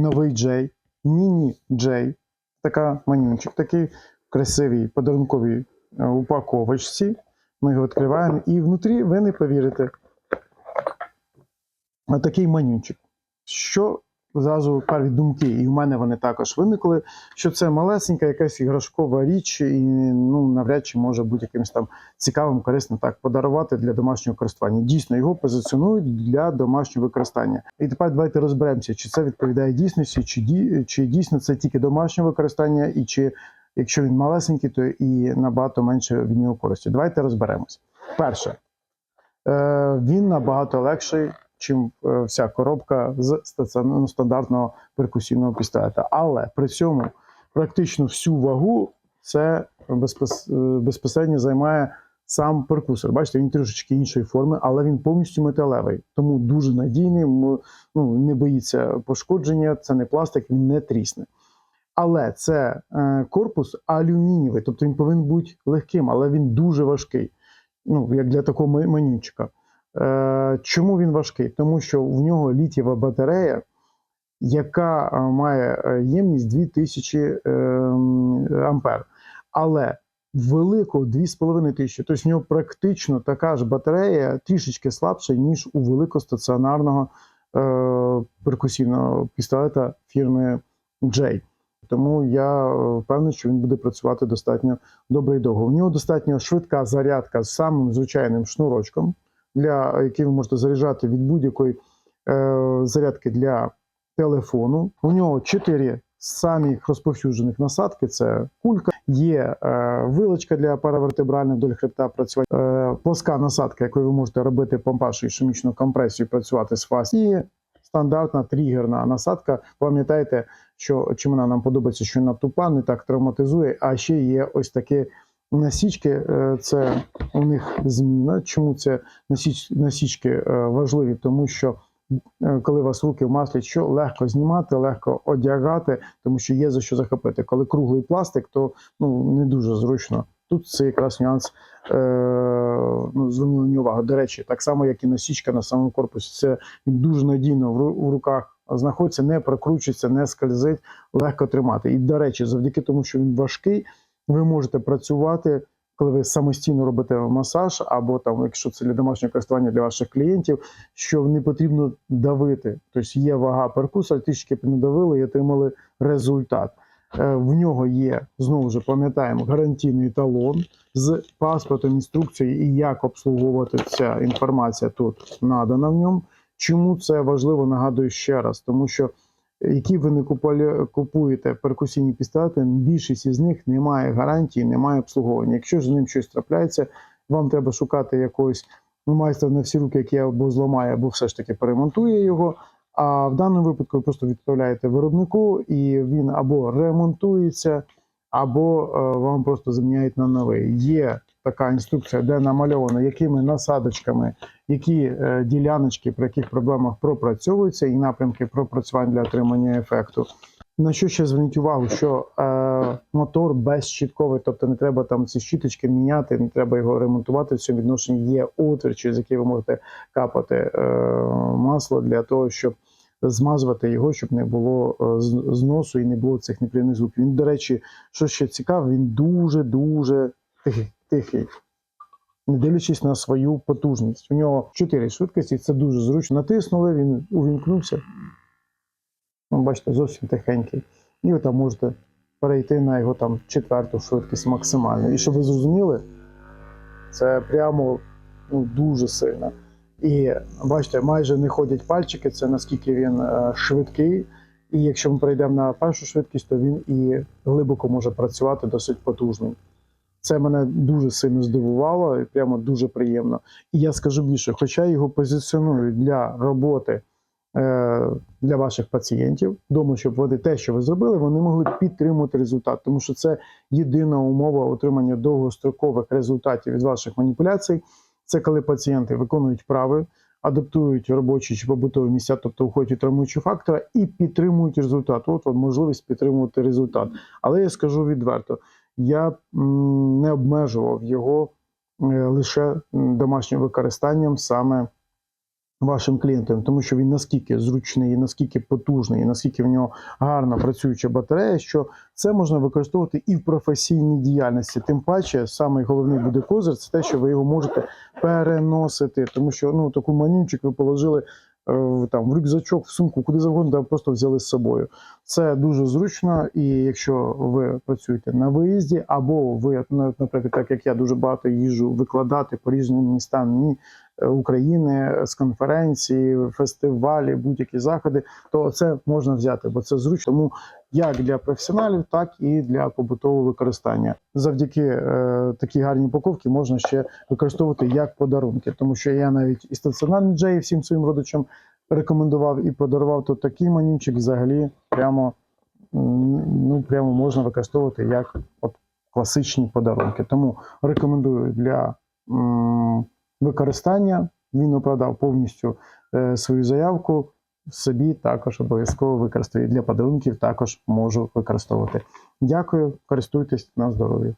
новий Джей, міні-Джей, така манюнчик, такий красивий подарунковій е, упаковочці. Ми його відкриваємо, і внутрі ви не повірите. Такий манюнчик. Що зразу перві думки, і в мене вони також виникли, що це малесенька якась іграшкова річ, і ну, навряд чи може бути якимось там цікавим, корисним так подарувати для домашнього користування. Дійсно, його позиціонують для домашнього використання. І тепер давайте розберемося, чи це відповідає дійсності, чи, ді, чи дійсно це тільки домашнє використання, і чи якщо він малесенький, то і набагато менше від нього користі. Давайте розберемось. Перше, е, він набагато легший, чим е, вся коробка з стаціонарного стандартного перкусійного пістолета. Але при цьому практично всю вагу це е, безпосередньо займає сам перкусор. Бачите, він трішечки іншої форми, але він повністю металевий, тому дуже надійний. Ну не боїться пошкодження. Це не пластик, він не трісне. Але це е, корпус алюмінієвий, тобто він повинен бути легким, але він дуже важкий. Ну, як для такого ма- манючка. Е, чому він важкий? Тому що в нього літієва батарея, яка е, має е, ємність 2000 е, ампер. Але велику 2500. Тобто в нього практично така ж батарея, трішечки слабша, ніж у великостаціонарного е, перкусійного пістолета фірми J. Тому я е, впевнений, що він буде працювати достатньо добре і довго. У нього достатньо швидка зарядка з самим звичайним шнурочком, для який ви можете заряджати від будь-якої е, зарядки для телефону. У нього чотири самих розповсюджених насадки: це кулька, є е, вилочка для паравертебральної вдоль хребта працювати, е, плоска насадка, якою ви можете робити помпаж і ішемічну компресію, працювати з фаз, і стандартна тригерна насадка. Пам'ятаєте, що чим вона нам подобається, що вона тупа, не так травматизує, а ще є ось такі насічки. е, Це у них зміна. Чому це насіч, насічки е, важливі? Тому що е, коли у вас руки в маслі, що легко знімати, легко одягати, тому що є за що захопити. Коли круглий пластик, то ну не дуже зручно. Тут це якраз нюанс. Е, ну, звернули мені увагу. До речі, так само, як і насічка на самому корпусі, це дуже надійно в, в руках знаходиться, не прокручується, не скользить, легко тримати. І до речі, завдяки тому, що він важкий, ви можете працювати, коли ви самостійно робите масаж, або там, якщо це для домашнього користування для ваших клієнтів, що не потрібно давити. Тобто є вага перкусора, трішки надавили і отримали результат. Е, В нього є знову ж пам'ятаємо гарантійний талон з паспортом, інструкцією і як обслуговувати ця інформація тут надана в ньому. Чому це важливо? Нагадую ще раз, тому що які ви не купуєте перкусійні пістолети, більшість із них не має гарантії, не має обслуговування. Якщо з ним щось трапляється, вам треба шукати якогось ну, майстра на всі руки, який або зламає, або все ж таки перемонтує його. А в даному випадку ви просто відправляєте виробнику, і він або ремонтується, або е, вам просто заміняють на новий. Є така інструкція, де намальовано, якими насадочками, які е, діляночки, при яких проблемах пропрацьовуються, і напрямки пропрацювання для отримання ефекту. На що ще зверніть увагу, що е, мотор безщітковий, тобто не треба там ці щіточки міняти, не треба його ремонтувати. В цьому відношенні є отвір, через який ви можете капати е, масло для того, щоб змазувати його, щоб не було е, зносу і не було цих неприємних звуків. Він, до речі, що ще цікаво, він дуже дуже. Тихий. Не дивлячись на свою потужність. У нього чотири швидкості, це дуже зручно. Натиснули, він увімкнувся. Ну, бачите, зовсім тихенький. І ви там можете перейти на його там четверту швидкість максимально. І щоб ви зрозуміли, це прямо ну, дуже сильно. І бачите, майже не ходять пальчики, це наскільки він е, швидкий. І якщо ми перейдемо на першу швидкість, то він і глибоко може працювати досить потужний. Це мене дуже сильно здивувало і прямо дуже приємно. І я скажу більше, хоча його позиціонують для роботи е, для ваших пацієнтів, думаю, щоб вони те, що ви зробили, вони могли підтримувати результат, тому що це єдина умова отримання довгострокових результатів від ваших маніпуляцій. Це коли пацієнти виконують вправи, адаптують робочі чи побутові місця, тобто виходять від травмуючого фактора, і підтримують результат. От вам можливість підтримувати результат. Але я скажу відверто, я не обмежував його е, лише домашнім використанням саме вашим клієнтам, тому що він наскільки зручний, наскільки потужний, наскільки в нього гарна працююча батарея, що це можна використовувати і в професійній діяльності. Тим паче, самий головний буде козир це те, що ви його можете переносити, тому що ну таку манюнчик ви положили. Е, Там в рюкзачок, в сумку, куди завгодно, просто взяли з собою. Це дуже зручно, і якщо ви працюєте на виїзді, або ви, наприклад, так як я дуже багато їжу викладати по різним містам ні, е, України з конференції, фестивалі, будь-які заходи, то це можна взяти, бо це зручно. Тому як для професіоналів, так і для побутового використання. Завдяки е, такій гарній упаковці можна ще використовувати як подарунки, тому що я навіть і стаціонарні джеї всім своїм родичам рекомендував і подарував то такий манюнчик взагалі прямо ну прямо можна використовувати як от класичні подарунки. Тому рекомендую для м, використання. Він оправдав повністю е, свою заявку. Собі також обов'язково використаю. Для подарунків також можу використовувати. Дякую, користуйтесь на здоров'я.